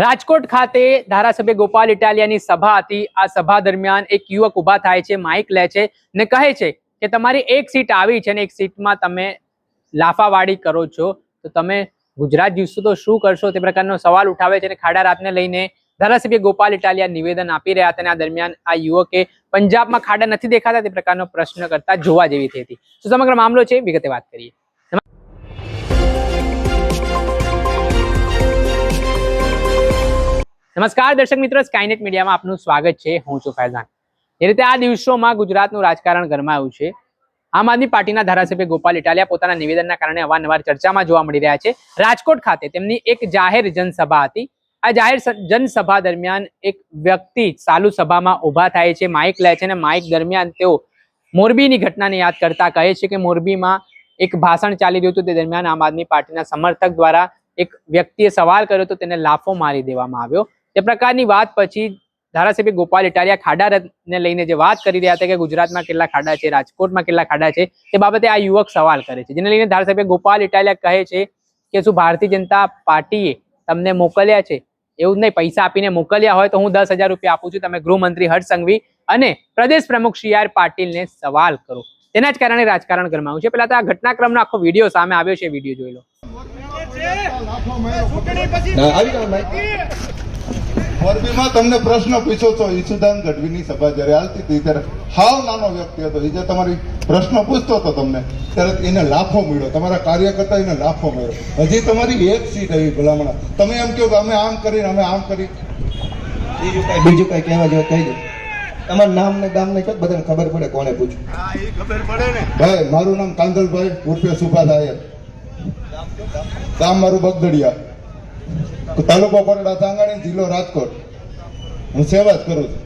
રાજકોટ ખાતે ધારાસભ્ય ગોપાલ ઇટાલિયાની સભા હતી. આ સભા દરમિયાન એક યુવક ઊભા થાય છે, માઇક લે છે ને કહે છે કે તમારી એક સીટ આવી છે ને એક સીટમાં તમે લાફાવાડી કરો છો. તો તમે ગુજરાત જીવશો તો શું કરશો? તે પ્રકારનો સવાલ ઉઠાવે છે અને ખાડા રાતને લઈને ધારાસભ્ય ગોપાલ ઇટાલિયા નિવેદન આપી રહ્યા હતા અને આ દરમિયાન આ યુવકે પંજાબમાં ખાડા નથી દેખાતા તે પ્રકારનો પ્રશ્ન કરતા જોવા જેવી થઈ હતી. તો સમગ્ર મામલો છે, વિગતે વાત કરીએ. નમસ્કાર દર્શક મિત્રો સ્કાયનેટ મીડિયામાં આપનું સ્વાગત છે. હું છું ફૈઝાન. એ રીતે આ દિવસોમાં ગુજરાતનું રાજકારણ ગરમાયું છે. આમ આદમી પાર્ટીના ધારાસભ્ય ગોપાલ ઇટાલિયા પોતાના નિવેદનના કારણે અવારનવાર ચર્ચામાં જોવા મળી રહ્યા છે. રાજકોટ ખાતે તેમની એક જાહેર જનસભા હતી. આ જાહેર જનસભા દરમિયાન એક વ્યક્તિ ચાલુ સભામાં ઊભા થાય છે, માઇક લે છે અને માઇક દરમિયાન તેઓ મોરબીની ઘટનાને યાદ કરતા કહે છે કે મોરબીમાં એક ભાષણ ચાલી રહ્યું હતું. તે દરમિયાન આમ આદમી પાર્ટીના સમર્થક દ્વારા એક વ્યક્તિએ સવાલ કર્યો તો તેને લાફો મારી દેવામાં આવ્યો. તે પ્રકારની વાત પછી ધારાસભ્ય ગોપાલ ઇટાલિયા ખાડા ને લઈને જે વાત કરી રહ્યા હતા કે ગુજરાતમાં કેટલા ખાડા છે રાજકોટમાં કેટલા ખાડા છે તે બાબતે આ યુવક સવાલ કરે છે. જેને લઈને ધારાસભ્ય ગોપાલ ઇટાલિયા કહે છે કે શું ભારતીય જનતા પાર્ટીએ તમને મોકલ્યા છે? એવું જ નહીં પૈસા આપીને મોકલ્યા હોય તો હું દસ હજાર રૂપિયા આપું છું તમે ગૃહમંત્રી હર્ષ સંઘવી અને પ્રદેશ પ્રમુખ સી આર પાટીલને સવાલ કરો. તેના જ કારણે રાજકારણ ગરમાયું છે. પહેલા તો આ ઘટનાક્રમનો આખો વીડિયો સામે આવ્યો છે વીડિયો જોઈ લો. મોરબીમાં તમને પ્રશ્ન પૂછ્યો છો ઈસુદાન ગઢવીની સભા જ્યારે હાલતી હતી ત્યારે હાવ નાનો વ્યક્તિ હતો. એ જે તમારી પ્રશ્ન પૂછતો હતો તમને ત્યારે એને લાફો મળ્યો. તમારા કાર્યકર્તા એને લાફો મળ્યો. હજી તમારી એક સીટ આવી ભલામણ. તમે એમ કહો કે અમે આમ કરીને અમે આમ કરી. બીજું કઈ બીજું કઈ કહેવા જેવું કહી દો. તમારું નામ ને ગામ ને કહો બધાને ખબર પડે કોને પૂછ્યું. ભાઈ મારું નામ કાંદલભાઈ ઉર્ફે સુભાષ આયર. ગામ મારું બગદડિયા. તાલુકો કોરડા સાંગાણી જિલ્લો રાજકોટ. હું સેવા જ કરું છું.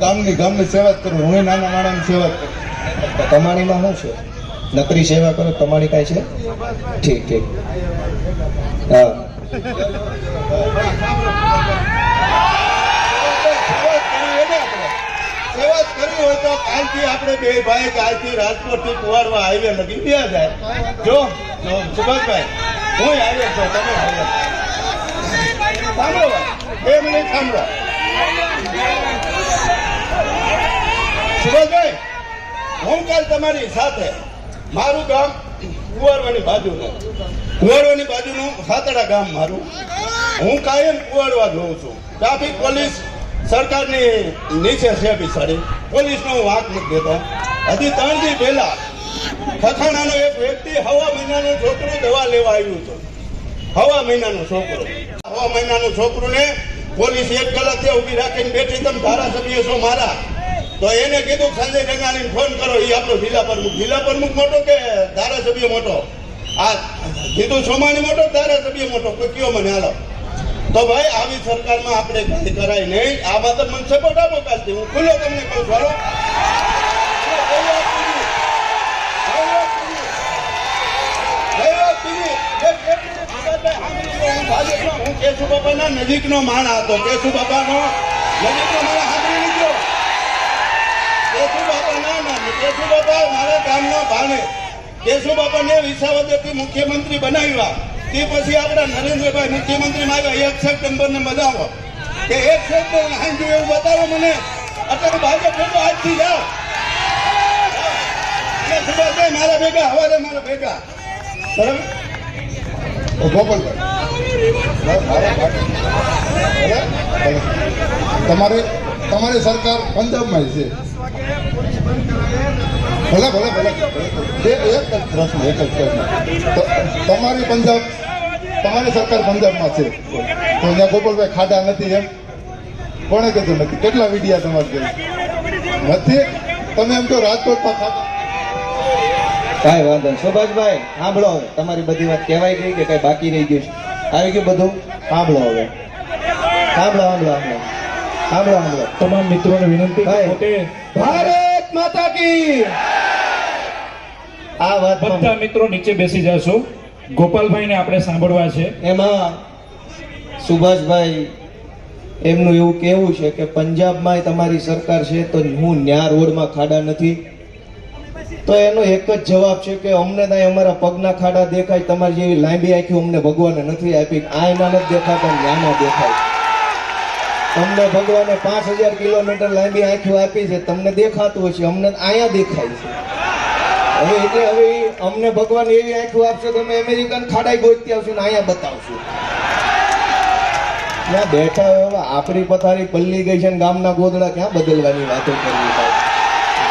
ગામની ગામની સેવા જ કરું હું નાના માણાની સેવા જ કરું તમારીમાં શું છે? નકરી સેવા કરો તમારી કાંઈ છે? ઠીક ઠીક. હા. સેવા કરવી હોય તો કાલથી આપણે બે ભાઈ કાલથી રાજકોટથી કુવાડવા હાઈવે લગી બે જાય જો જો, સુભાષભાઈ, હું હાઈવે છો તમે હાઈવે સાંભળો. બે મિનિટ સાંભળો. સુભાષભાઈ હું કાલ તમારી સાથે, મારું ગામ કુવાડવાની બાજુનું કુવાડવાની બાજુનું સાતડા ગામ મારું. હું કાયમ કુવાડવા જોઉં છું. ટ્રાફિક પોલીસ સરકારની નીચે છે બિચારી પોલીસનો હું વાંક નથી દેતો. હજી ત્રણ દી પહેલા, ખખાણાનો એક વ્યક્તિ હવા મહિનાનો છોકરો દવા લેવા આવ્યું હતું. હવા મહિનાનો છોકરો. હવા મહિનાનું છોકરોને પોલીસ એક કલાક ત્યાં ઊભી રાખીને બેઠી, તમે ધારાસભ્ય છો મારા. તો એને કીધું, સંજય રંગાણીને ફોન કરો એ આપણો જિલ્લા પ્રમુખ. જિલ્લા પ્રમુખ મોટો કે ધારાસભ્ય મોટો? આ કીધું, સોમાણી મોટો, ધારાસભ્ય મોટો? કોઈ કયો મને, હાલો. તો ભાઈ, આવી સરકારમાં આપણે કઈ કરાય નહીં. આ વાત મને સપોર્ટ આપો કાલથી. હું ખુલ્લો તમને કહું છું હું કેશુ બાપાના નજીકનો માણસ હતો કેશુ બાપાનો નજીકનો માણસ હાથરી નીકળ્યો બાપાના ના કેશુ બાપા મારા ગામનો ભાણે કેશુ બાપાને વિસાવદરથી મુખ્યમંત્રી બનાવ્યા તે પછી આપણા નરેન્દ્રભાઈ મુખ્યમંત્રી આવ્યા એક સપ્ટેમ્બર ને બધાવો કે એક સપ્ટેમ્બર હાંજુ એવું બતાવો મને અત્યારે ભાજપ ભેગો આજથી જાઓ મારા ભેગા, હવારે મારા ભેગા. બરાબર? તમારે, તમારી સરકાર પંજાબમાં છે. ભલે ભલે ભલે એક જ પ્રશ્ન, એક જ પ્રશ્ન. તમારી પંજાબ, તમારી સરકાર પંજાબમાં છે. તો અહીંયા ગોપાલભાઈ ખાડા નથી એમ? કોણે કીધું નથી? કેટલા વિડીયા તમારે નથી? તમે એમ કહો, રાજકોટમાં ખાડા કાંઈ વાંધો નહીં. સુભાષભાઈ સાંભળો હવે. તમારી બધી વાત કહેવાય ગઈ કે કઈ બાકી રહી ગયું છે. આવી ગયું બધું? સાંભળો હવે. સાંભળો સાંભળો સાંભળો. સાંભળો સાંભળો. તમામ મિત્રોને વિનંતી. પોતે ભારત માતા કી! આ વાત બધા મિત્રો નીચે બેસી જશો. ગોપાલભાઈને આપણે સાંભળવા છે. એમાં સુભાષભાઈ એમનું એવું કહેવું છે કે પંજાબમાં તમારી સરકાર છે તો હું ન્યા રોડમાં ખાડા નથી. તો એનો એક જ જવાબ છે કે અમને ત્યાં અમારા પગના ખાડા દેખાય, તમારી જેવી લાંબી આંખી અમને ભગવાને નથી આપી. આ એના નથી દેખાતા નાના દેખાય. તમને ભગવાને પાંચ હજાર કિલોમીટર લાંબી આંખીઓ આપી છે, તમને દેખાતું હશે, અમને અહીંયા દેખાય છે. હવે એટલે હવે અમને ભગવાન એવી આંખો આપશે તો અમે અમેરિકન ખાડાઈ ગોતતી આવશું ને અહીંયા બતાવશું. ત્યાં બેઠા હવે આપણી પથારી પલ્લી ગઈ છે ને ગામના ગોદડા ક્યાં બદલવાની વાતો કરવી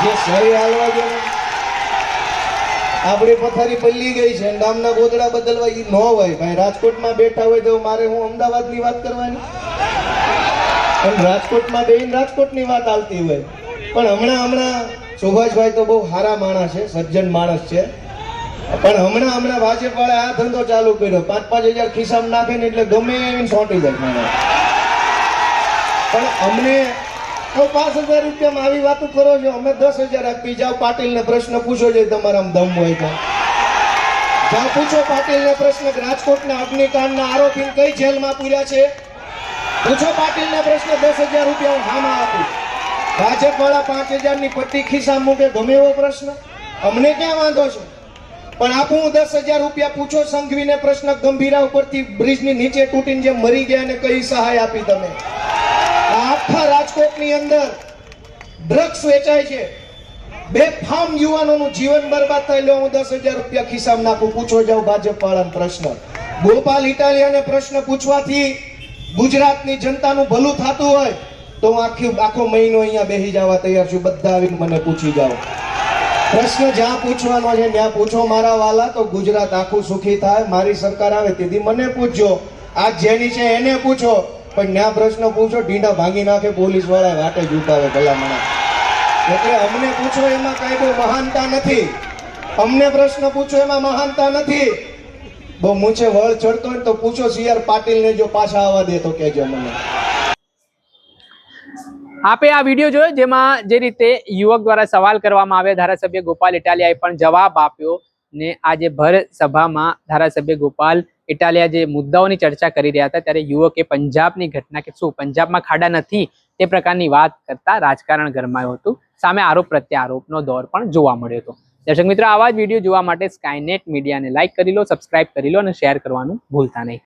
જે સહી હાલવા ને આપણી પથારી પલ્લી ગઈ છે ગામના ગોદડા બદલવા ઈ ન હોય. ભાઈ, રાજકોટમાં બેઠા હોય તો મારે હું અમદાવાદની વાત કરવાની? પણ રાજકોટમાં બેહીને રાજકોટની વાત આવતી હોય. પણ હમણાં હમણાં, સુભાષભાઈ તો બહુ સારા માણસ છે, સજ્જન માણસ છે. પણ હમણાં હમણાં ભાજપ આ ધંધો ચાલુ કર્યો. પાંચ પાંચ હજાર ખિસ્સામાં નાખે ને એટલે ગમે એવી સોંટી જાય. માણસ પણ અમને તો પાંચ હજાર રૂપિયામાં આવી વાતો કરો છો. અમે દસ હજાર આપી જાઓ પાટીલને પ્રશ્ન પૂછો છે તમારા દમ હોય તો. જ્યાં પૂછો પાટીલને પ્રશ્ન. રાજકોટના અગ્નિકાંડના આરોપીને કઈ જેલમાં પૂર્યા છે? પૂછો પાટીલને પ્રશ્ન. દસ હજાર રૂપિયા હું હામાં આપું. ભાજપ વાળા પાંચ હજારની પટ્ટી ખિસ્સા મૂકે, ગમે એવો પ્રશ્ન. અમને ક્યાં વાંધો છે? પણ આપું હું દસ હજાર રૂપિયા. પૂછો સંઘવીને પ્રશ્ન ગંભીરા ઉપરથી બ્રિજની નીચે તૂટીને જે મરી ગયા ને કઈ સહાય આપી તમે? આખા રાજકોટની અંદર ડ્રગ્સ વેચાય છે. બે ફામ યુવાનોનું જીવન બરબાદ થાય લો હું દસ હજાર રૂપિયા ખિસ્સામાં નાખું. પૂછો જાવ ભાજપ વાળાને પ્રશ્ન. ગોપાલ ઇટાલિયાને પ્રશ્ન પૂછવાથી ગુજરાતની જનતાનું ભલું થતું હોય તો હું આખી આખો મહિનો અહીંયા બેસી જવા તૈયાર છું. બધા આવીને મને પૂછી જાઓ. પ્રશ્ન જ્યાં પૂછવાનો છે ત્યાં પૂછો. મારા વાલા, તો ગુજરાત આખું સુખી થાય. મારી સરકાર આવે તેથી મને પૂછજો. આ જેની છે એને પૂછો. પણ ન્યા પ્રશ્ન પૂછો, ઢીંડા ભાંગી નાખે પોલીસવાળા વાટે જ ભલામણા. એટલે અમને પૂછો, એમાં કઈ બહુ મહાનતા નથી. અમને પ્રશ્ન પૂછો, એમાં મહાનતા નથી. બહુ મૂછે વળ ચડતો હોય તો પૂછો, સીઆર પાટીલને જો પાછા આવવા દે તો કહેજો મને. આપે આ વીડિયો જોયો જેમાં જે રીતે યુવક દ્વારા સવાલ કરવામાં આવે ધારાસભ્ય ગોપાલ ઇટાલિયાએ પણ જવાબ આપ્યો ને આજે ભર સભામાં ધારાસભ્ય ગોપાલ ઇટાલિયા જે મુદ્દાઓની ચર્ચા કરી રહ્યા હતા, ત્યારે યુવકે પંજાબની ઘટના કે શું, પંજાબમાં ખાડા નથી, તે પ્રકારની વાત કરતા રાજકારણ ગરમાયું હતું. સામે આરોપ પ્રત્યે આરોપનો દોર પણ જોવા મળ્યો હતો. દર્શક મિત્રો, આવા જ વીડિયો જોવા માટે સ્કાયનેટ મીડિયાને લાઇક કરી લો સબસ્ક્રાઇબ કરી લો અને શેર કરવાનું ભૂલતા નહીં.